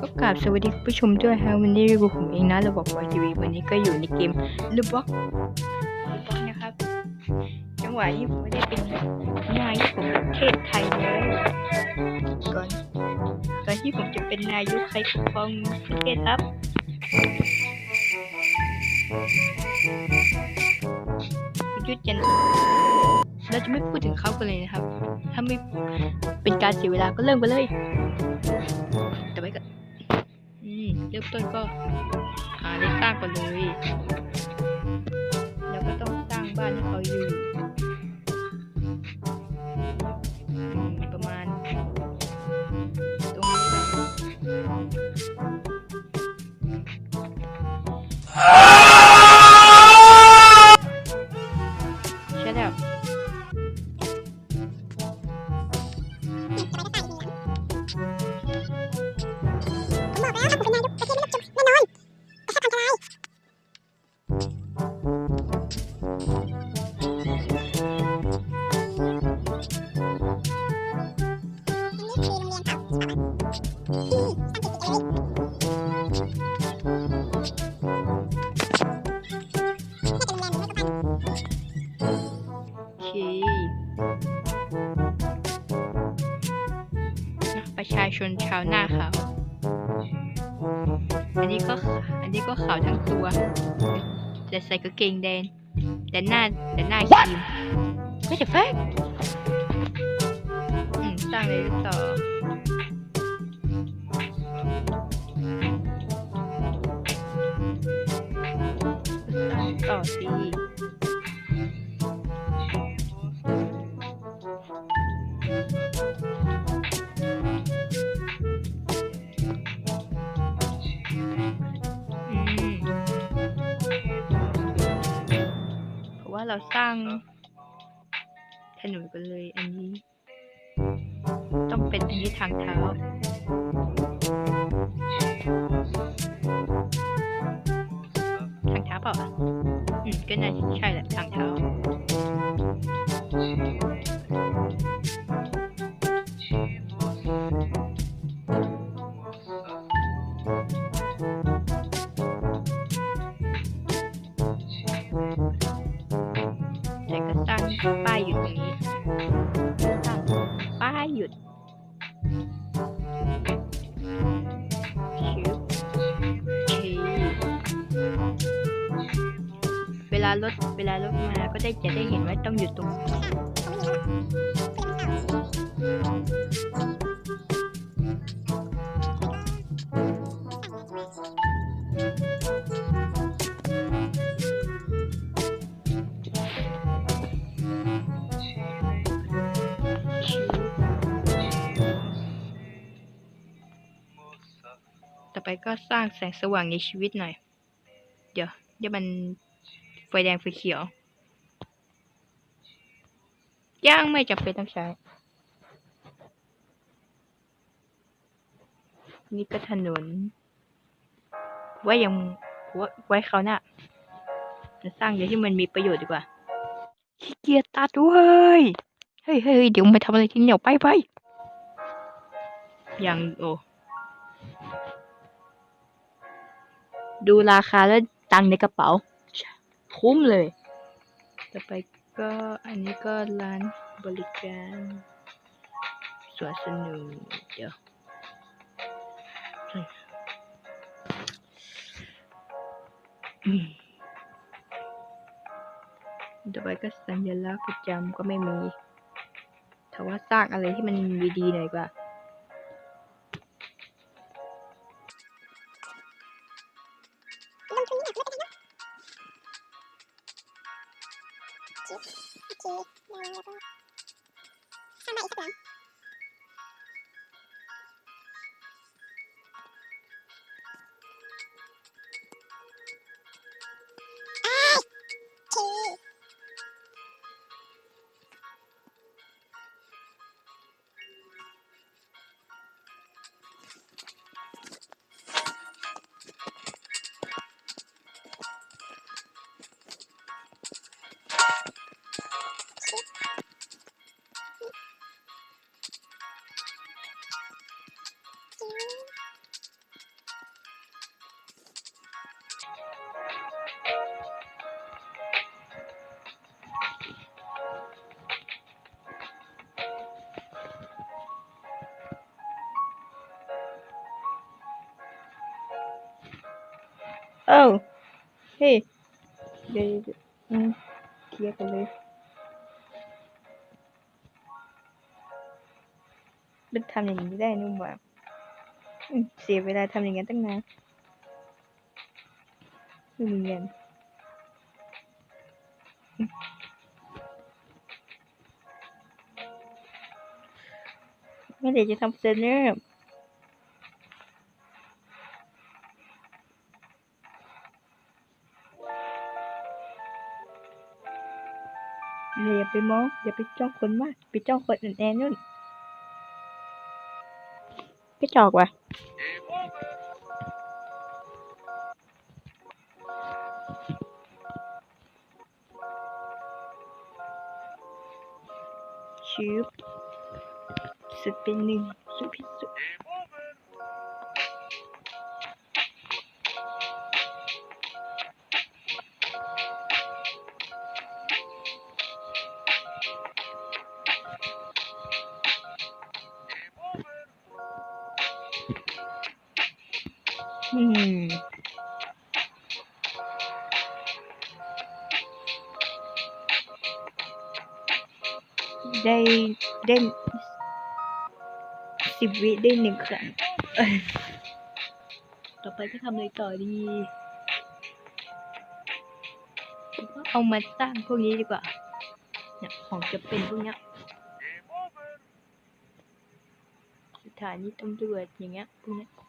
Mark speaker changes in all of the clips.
Speaker 1: ก็กราบสวัสดีผู้ชมด้วยฮะวันนี้อยู่กับผมเองนะระบบวายทีวีวันนี้ก็อยู่ในเกมลูบ็อกลูบ็อกนะครับ จังหวะนี้ผมไม่ได้เป็นนายกของประเทศไทยแล้วก่อนก่อนที่ผมจะเป็นนายกใครปกครองประเทศครับประยุทธ์จันทร์เราจะไม่พูดถึงเขากันเลยนะครับ ถ้าไม่เป็นการเสียเวลาก็เริ่มกันเลย แต่ไม่ก็ เริ่มต้นก็หาได้สร้างก่อนเลย แล้วก็ต้องสร้างบ้านให้เขาอยู่ ประชาชนชาวหน้าขาว อันนี้ก็อันนี้ก็ขาวทั้งตัว แต่ใส่กางเกงแดง แต่หน้าแต่หน้าครีมก็จะแฟก สร้างเลยต่อต่อสิอืมเพราะว่าเราสร้างถนนกันเลยอันนี้ ต้องเป็นอันนี้ทางเท้าทางเท้าเปล่าอืมก็น่าใช่แหละทางเท้าแต่ก็ตั้งป้ายหยุดตรงนี้ตั้งป้ายหยุด เวลารถเวลารถมาก็ได้จะได้เห็นว่าต้องหยุดตรง
Speaker 2: ไป
Speaker 1: ก็สร้างแสงสว่างในชีวิตหน่อย เดี๋ยวเดี๋ยวมันไฟแดงไฟเขียว ย่างไม่จำเป็นต้องใช้ นี่ก็ถนน ไว้ยังไว้เขาหน้าจะสร้างอย่างที่มันมีประโยชน์ดีกว่าขี้เกียจตัดเว้ยเฮ้ยเฮ้ยเดี๋ยวมาทำอะไรที่นี่เดี๋ยวไปไปยังโอ้ ดูราคาแล้วตังในกระเป๋า คุ้มเลย ต่อไปก็อันนี้ก็ร้านบริการสวนสนุกเดี๋ยวต่อไปก็สัญลักษณ์ประจำก็ไม่มีแต่ว่าสร้างอะไรที่มันดีๆหน่อยกว่า
Speaker 2: โอเคโอเคแล้ เอ้า
Speaker 1: เฮ้ยเดี๋ยวเดี๋ยวอืมเคลียร์กันเลยมันทำอย่างนี้ได้นุ่มว่ะเสียเวลาทำอย่างนั้ตั้งนานไม่มีเงินอืมไม่เดี๋ยวจะทำเซนเนอร์ อย่าไปมอง อย่าไปจ้องคนมากไปจ้องคนอื่นแน่นู่น cái trò à Shoop Spinning Soupy soup Hmm. ได้ได้สิบวิได้หนึ่งครั้งเอ้ยต่อไปจะทำอะไรต่อดี เอามาสร้างพวกนี้ดีกว่า เนี่ยของจะเป็นพวกเนี้ยสถานีตำรวจอย่างเงี้ยพวกเนี้ยเฮ้ย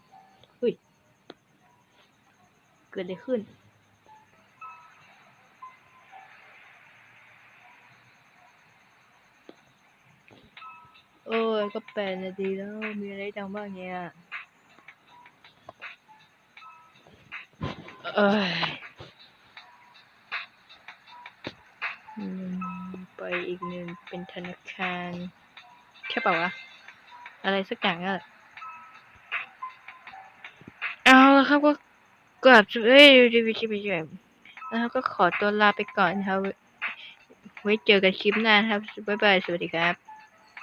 Speaker 1: เกิดอะไรขึ้นโอ้ยก็แปดนาทีแล้ว มีอะไรดังบ้างเนี่ยเอ้ยอืมไปอีกหนึ่งเป็นธนาคารแค่เปล่าวะ อะไรสักอย่างอะเอาละครับก็ กลับเอ้ยดีวิชีวิตแล้วก็ขอตัวลาไปก่อนครับไว้เจอกันคลิปหน้าครับบ๊ายบาย สวัสดีครับ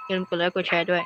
Speaker 1: อย่าลืมกดไลค์กดแชร์ด้วย